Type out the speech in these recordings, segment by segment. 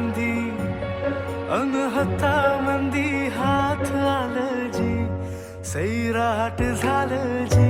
मंदी अनहता मंदी हाथ आल जी सैराट झाल जी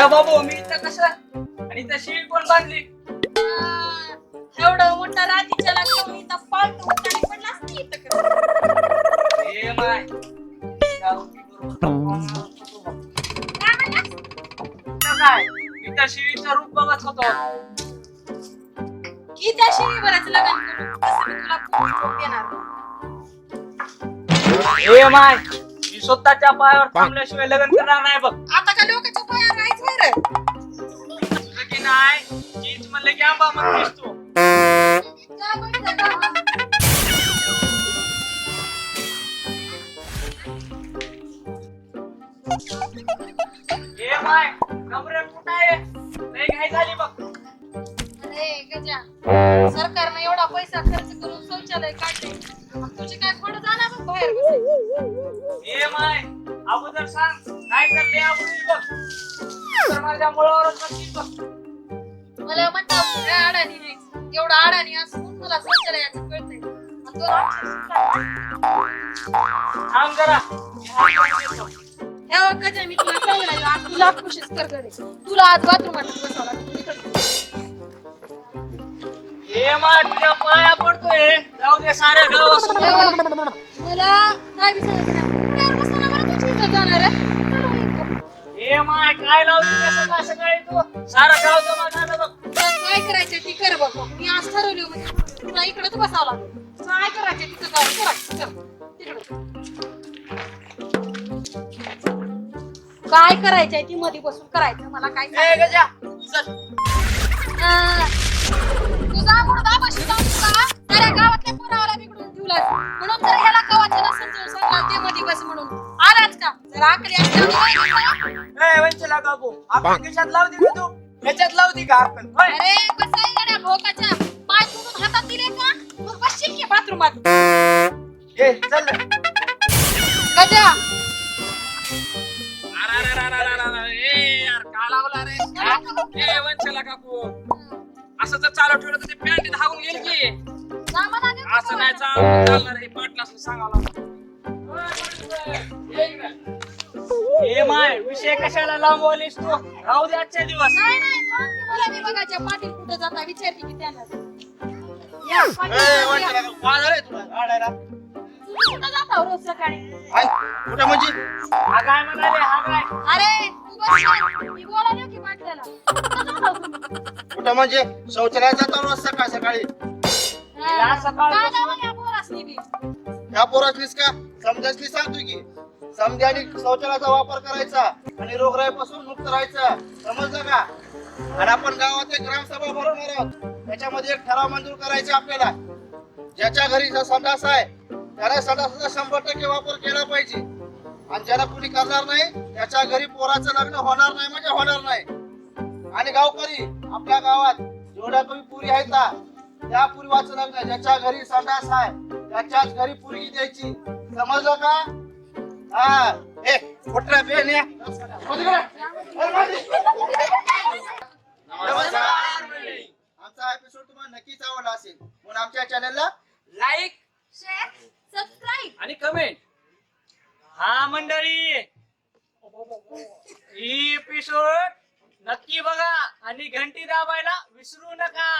अरे बाबू मी इथं कसं आणि शिळी कोण बांधली. एवढं मोठं रात्रीच्या लागलं मी तर पालतो उठाने असती इथं. ए माय. बरोबर. काय म्हणलास? इथं काय? इथं शिळीचं रूप बघत होतो. की त्या लग्न करू. मी तुला पोट पोट देणार? ए माय. मी स्वतःच्या पायावर थांबल्याशिवाय लग्न करणार नाही बघ. आता का ए माय कमरे कुठं आहे? लय घाई झाली बघ. अरे गजा सरकारनं एवढा पैसा खर्च करून शौचालय काढले. मग तुझे काय थोडं जाणार बघ बाहेर. ए माय अगोदर सांग नाही तर लय अगोदर बघ. तर माझ्या मुळावरच बसतील बघ. मला म्हणतात काय अडाणी नाही एवढा अडाणी असून मला शौचालयाचं कळतंय. आणि तो थांब जरा. बघ गजा मी तुला आज तुला खुशीच कर गडे तुला आज बाथरूमात बसावं लागतं इकडं. ए माय तुझ्या पाया पडतोय जाऊ दे साऱ्या गावात बघ, मला काय विचारायचं नाही. पुण्यावर बसताना बरं तुझी इज्जत जाणार आहे. चला इकडं. ए माय काय लावतो सकाळ सकाळी तू सारा गाव जमा काय करायचंय? ती मध्ये बसून करायचं मला काय ए सांग. गजा चल. अं, तुझा मुडदा बशी जाऊन तुला साऱ्या गावातल्या पोरावाला बिघडून ठेवलाय. म्हणून तर ह्याला गावाच्या सांगला ते मध्ये बस म्हणून. आलाच का? जर आकली असल्यावर ए वंचला काकू आपल्या खिशात लावती का तू. ह्याच्यात लावती का आपण? होय? अरे बसाय गड्या भोकाच्या पाय सोडून हातात दिले का? मग बसशील की बाथरूमात? ए चल ना. गजा. ए वंचला काकू असं जर चालू ठेवलं तर ते पॅन्ट धावून गेल की. असं नाही चालू चालणार हे पाटला. ए माय विषय कशाला लांबवलीस तू? राहू दे आजच्या दिवस. नाही नाही बघायच्या पाटील कुठं जाता? विचारते की त्यांना. या, पाटील ए, तुला? कुठं जाता रोज सकाळी हाय, कुठं म्हणजे? हा काय म्हणाले? हा काय? अरे तू बस मी बोलायला की पाटल्याला कुठं जाता तुम्ही? कुठं म्हणजे? शौचालयात जातो रोज सकाळ सकाळी. हा, सकाळ काय या पोरासनी बी? ह्या पोरासनीस का? समजासनी सांगतोय की. आणि शौचालयाचा वापर करायचा आणि रोगराईपासून मुक्त राहायचं. समजलं का? आणि आपण गावात एक ग्रामसभा भरवणार आहोत. त्याच्यामध्ये एक ठराव मंजूर करायचा आपल्याला. ज्याच्या घरी संडास आहे त्याने संडासाचा शंभर टक्के वापर केला पाहिजे. आणि ज्याला कुणी करणार नाही त्याच्या घरी पोराचं लग्न होणार नाही म्हणजे होणार नाही. आणि गावकरी आपल्या गावात जेवढ्या कमी पुरी आहेत ना त्या पुरीवाचं लग्न ज्याच्या घरी संडास आहे त्याच्याच घरी पुरगी द्यायची. समजलं का? हा. ए कुठला बेन. आमचा एपिसोड तुम्हाला नक्कीच आवडला असेल. म्हणून आमच्या चॅनलला लाईक शेअर, सबस्क्राईब आणि कमेंट हा मंडळी. ही एपिसोड नक्की बघा आणि घंटी दाबायला विसरू नका.